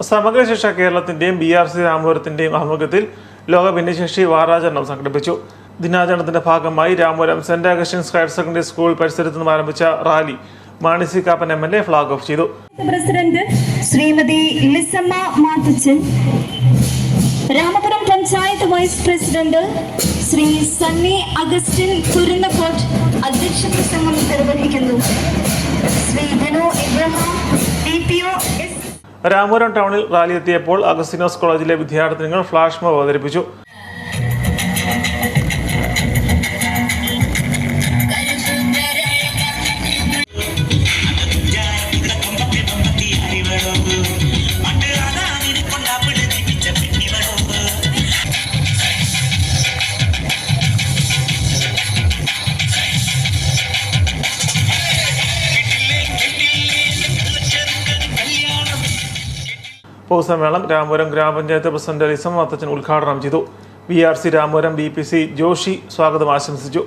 സമഗ്ര ശിക്ഷ കേരളത്തിന്റെയും ബി ആർ സി രാമപുരത്തിന്റെയും ആഭിമുഖ്യത്തിൽ ലോക ഭിന്നശേഷി വാരാചരണം സംഘടിപ്പിച്ചു. ദിനാചരണത്തിന്റെ ഭാഗമായി Ramapuram saint Augustine's higher secondary school പരിസരത്ത് നിന്ന് ആരംഭിച്ച rally Mani C Kappan M L A flag off ചെയ്തു. President Shrimati Lisamma Mathachan Ramapuram panchayat vice president Shri Sunny Augustine Kurunnakottu അധ്യക്ഷ പ്രസംഗം രാമപുരം ടൗണിൽ റാലി എത്തിയപ്പോൾ അഗസ്റ്റിനോസ് കോളേജിലെ വിദ്യാർത്ഥിനികൾ ഫ്ലാഷ് മോബ് അവതരിപ്പിച്ചു. പൊതുസമ്മേളനം രാമപുരം ഗ്രാമപഞ്ചായത്ത് പ്രസിഡന്റ് അലിസം മാത്തച്ചൻ ഉദ്ഘാടനം ചെയ്തു. V R C Ramapuram B P C Joshi സ്വാഗതം ആശംസിച്ചു.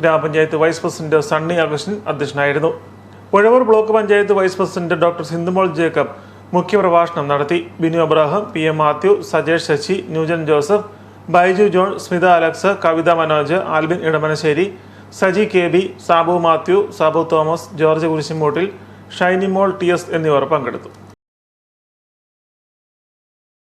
ഗ്രാമപഞ്ചായത്ത് വൈസ് പ്രസിഡന്റ് സണ്ണി അഗസ്റ്റിൻ അധ്യക്ഷനായിരുന്നു. Puzhavoor block panchayat vice president doctor Sindhumol Jacob മുഖ്യപ്രഭാഷണം നടത്തി. Binu Abraham P M Mathew Sajesh Sasi new gen Joseph Baiju John Smitha Alex Kavitha Manoj Albin Edamanassery Saji K B Sabu Mathew Sabu Thomas George Kurisimoottil Shinymol T S എന്നിവർ പങ്കെടുത്തു.